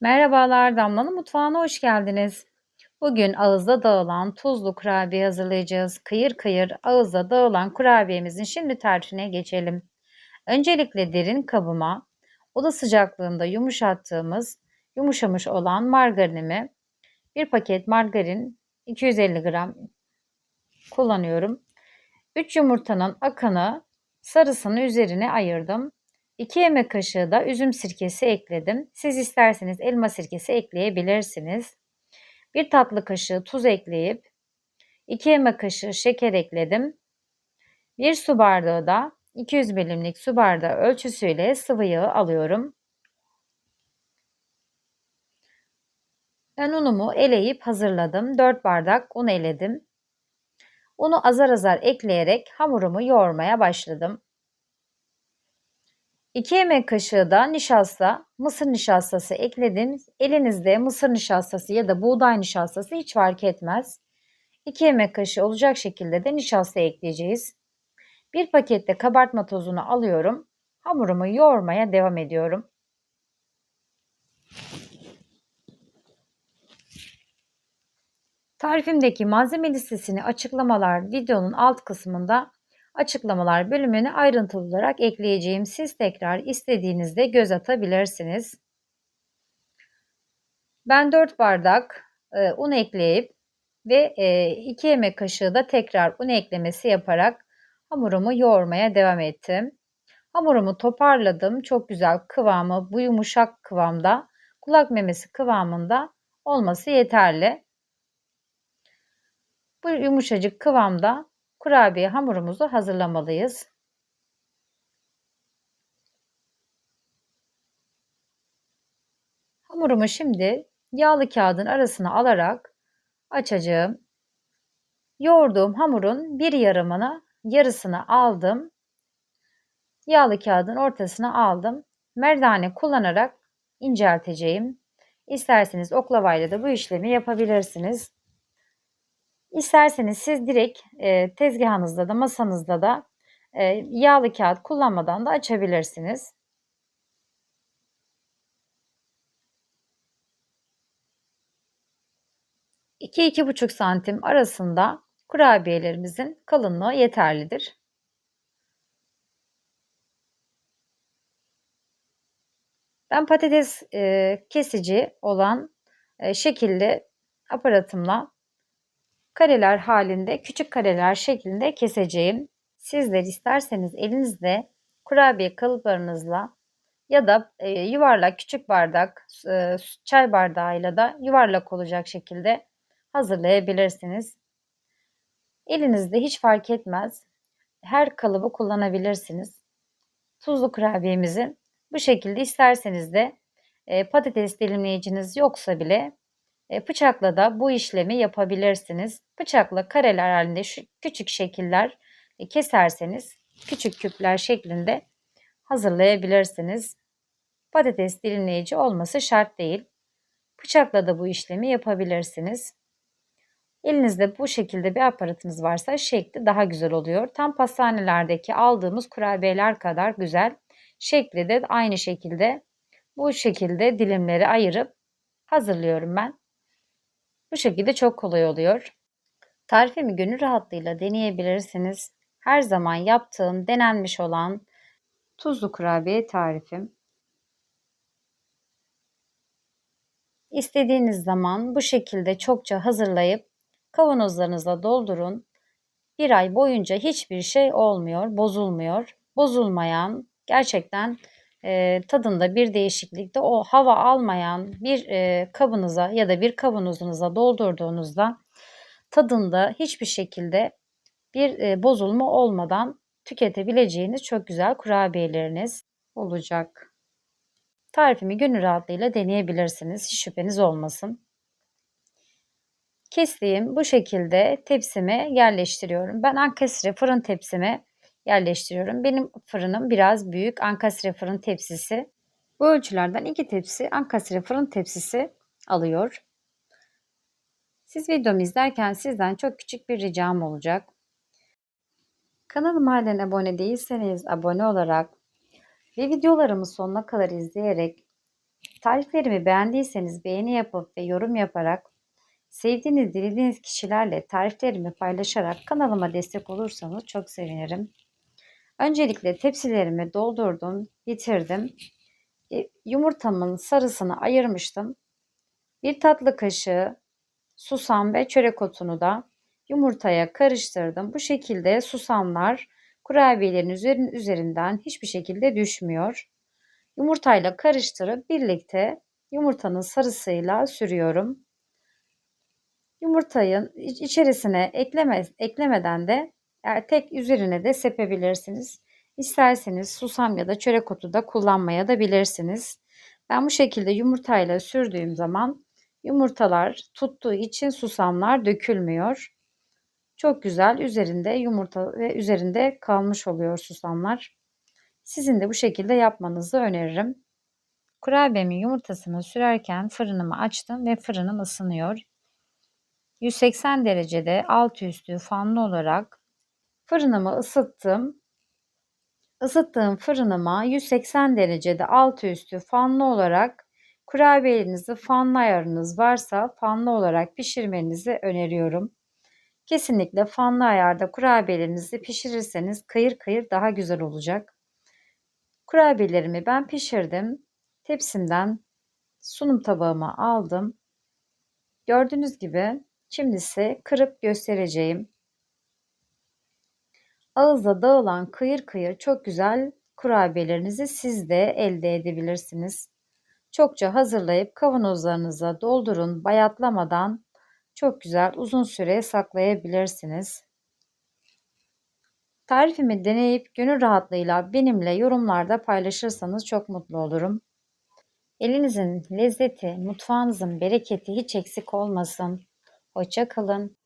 Merhabalar, Damla'nın mutfağına hoş geldiniz. Bugün ağızda dağılan tuzlu kurabiye hazırlayacağız. Kıyır kıyır ağızda dağılan kurabiyemizin şimdi tarifine geçelim. Öncelikle derin kabıma oda sıcaklığında yumuşattığımız, yumuşamış olan margarinimi bir paket margarin 250 gram kullanıyorum. 3 yumurtanın akını sarısını üzerine ayırdım. 2 yemek kaşığı da üzüm sirkesi ekledim. Siz isterseniz elma sirkesi ekleyebilirsiniz. 1 tatlı kaşığı tuz ekleyip 2 yemek kaşığı şeker ekledim. 1 su bardağı da 200 milimlik su bardağı ölçüsüyle sıvı yağı alıyorum. Ben unumu eleyip hazırladım. 4 bardak un eledim. Unu azar azar ekleyerek hamurumu yoğurmaya başladım. 2 yemek kaşığı da nişasta, mısır nişastası ekledim. Elinizde mısır nişastası ya da buğday nişastası hiç fark etmez. 2 yemek kaşığı olacak şekilde de nişasta ekleyeceğiz. Bir pakette kabartma tozunu alıyorum. Hamurumu yoğurmaya devam ediyorum. Tarifimdeki malzeme listesini açıklamalar videonun alt kısmında açıklamalar bölümüne ayrıntılı olarak ekleyeceğim. Siz tekrar istediğinizde göz atabilirsiniz. Ben 4 bardak e, un ekleyip ve 2 e, yemek kaşığı da tekrar un eklemesi yaparak hamurumu yoğurmaya devam ettim. Hamurumu toparladım. Çok güzel kıvamı bu yumuşak kıvamda kulak memesi kıvamında olması yeterli. Bu yumuşacık kıvamda kurabiye hamurumuzu hazırlamalıyız. Hamurumu şimdi yağlı kağıdın arasına alarak açacağım. Yoğurduğum hamurun bir yarımını yarısını aldım. Yağlı kağıdın ortasına aldım. Merdane kullanarak incelteceğim. İsterseniz oklavayla da bu işlemi yapabilirsiniz. İsterseniz siz direkt e, tezgahınızda da masanızda da e, yağlı kağıt kullanmadan da açabilirsiniz. İki iki buçuk santim arasında kurabiyelerimizin kalınlığı yeterlidir. Ben patates e, kesici olan e, şekilli aparatımla kareler halinde, küçük kareler şeklinde keseceğim. Sizler isterseniz elinizde kurabiye kalıplarınızla ya da e, yuvarlak küçük bardak e, çay bardağıyla da yuvarlak olacak şekilde hazırlayabilirsiniz. Elinizde hiç fark etmez. Her kalıbı kullanabilirsiniz. Tuzlu kurabiyemizi bu şekilde isterseniz de e, patates dilimleyiciniz yoksa bile bıçakla da bu işlemi yapabilirsiniz. Bıçakla kareler halinde şu küçük şekiller e, keserseniz küçük küpler şeklinde hazırlayabilirsiniz. Patates dilimleyici olması şart değil. Bıçakla da bu işlemi yapabilirsiniz. Elinizde bu şekilde bir aparatınız varsa şekli daha güzel oluyor. Tam pastanelerdeki aldığımız kurabiyeler kadar güzel. Şekli de aynı şekilde bu şekilde dilimleri ayırıp hazırlıyorum ben. Bu şekilde çok kolay oluyor. Tarifimi gönül rahatlığıyla deneyebilirsiniz. Her zaman yaptığım, denenmiş olan tuzlu kurabiye tarifim. İstediğiniz zaman bu şekilde çokça hazırlayıp kavanozlarınıza doldurun. Bir ay boyunca hiçbir şey olmuyor, bozulmuyor. Bozulmayan, gerçekten e, tadında bir değişiklikte o hava almayan bir e, kabınıza ya da bir kavanozunuza doldurduğunuzda tadında hiçbir şekilde bir e, bozulma olmadan tüketebileceğiniz çok güzel kurabiyeleriniz olacak. Tarifimi gönül rahatlığıyla deneyebilirsiniz. Hiç şüpheniz olmasın. Kestiğim bu şekilde tepsime yerleştiriyorum. Ben ankestre fırın tepsime yerleştiriyorum. Benim fırınım biraz büyük. Ankastre fırın tepsisi. Bu ölçülerden iki tepsi ankastre fırın tepsisi alıyor. Siz videomu izlerken sizden çok küçük bir ricam olacak. Kanalıma halen abone değilseniz abone olarak ve videolarımı sonuna kadar izleyerek Tariflerimi beğendiyseniz beğeni yapıp ve yorum yaparak, sevdiğiniz, dilediğiniz kişilerle tariflerimi paylaşarak kanalıma destek olursanız çok sevinirim. Öncelikle tepsilerimi doldurdum, bitirdim. E, Yumurtamın sarısını ayırmıştım. Bir tatlı kaşığı susam ve çörek otunu da yumurtaya karıştırdım. Bu şekilde susamlar kurabiyelerin üzerin- üzerinden hiçbir şekilde düşmüyor. Yumurtayla karıştırıp birlikte yumurtanın sarısıyla sürüyorum. Yumurtayı iç- içerisine ekleme, eklemeden de yani tek üzerine de sepebilirsiniz. İsterseniz susam ya da çörek otu da kullanmaya da bilirsiniz. Ben bu şekilde yumurtayla sürdüğüm zaman yumurtalar tuttuğu için susamlar dökülmüyor. Çok güzel üzerinde yumurta ve üzerinde kalmış oluyor susamlar. Sizin de bu şekilde yapmanızı öneririm. Kurabiyemin yumurtasını sürerken fırınımı açtım ve fırınım ısınıyor. 180 derecede alt üstü fanlı olarak fırınımı ısıttım. Isıttığım fırınıma 180 derecede alt üstü fanlı olarak kurabiyelerinizi fanlı ayarınız varsa fanlı olarak pişirmenizi öneriyorum. Kesinlikle fanlı ayarda kurabiyelerinizi pişirirseniz kıyır kıyır daha güzel olacak. Kurabiyelerimi ben pişirdim. Tepsimden sunum tabağıma aldım. Gördüğünüz gibi şimdi ise kırıp göstereceğim. Ağızda dağılan kıyır kıyır çok güzel kurabiyelerinizi siz de elde edebilirsiniz. Çokça hazırlayıp kavanozlarınıza doldurun bayatlamadan çok güzel uzun süre saklayabilirsiniz. Tarifimi deneyip gönül rahatlığıyla benimle yorumlarda paylaşırsanız çok mutlu olurum. Elinizin lezzeti, mutfağınızın bereketi hiç eksik olmasın. Hoşça kalın.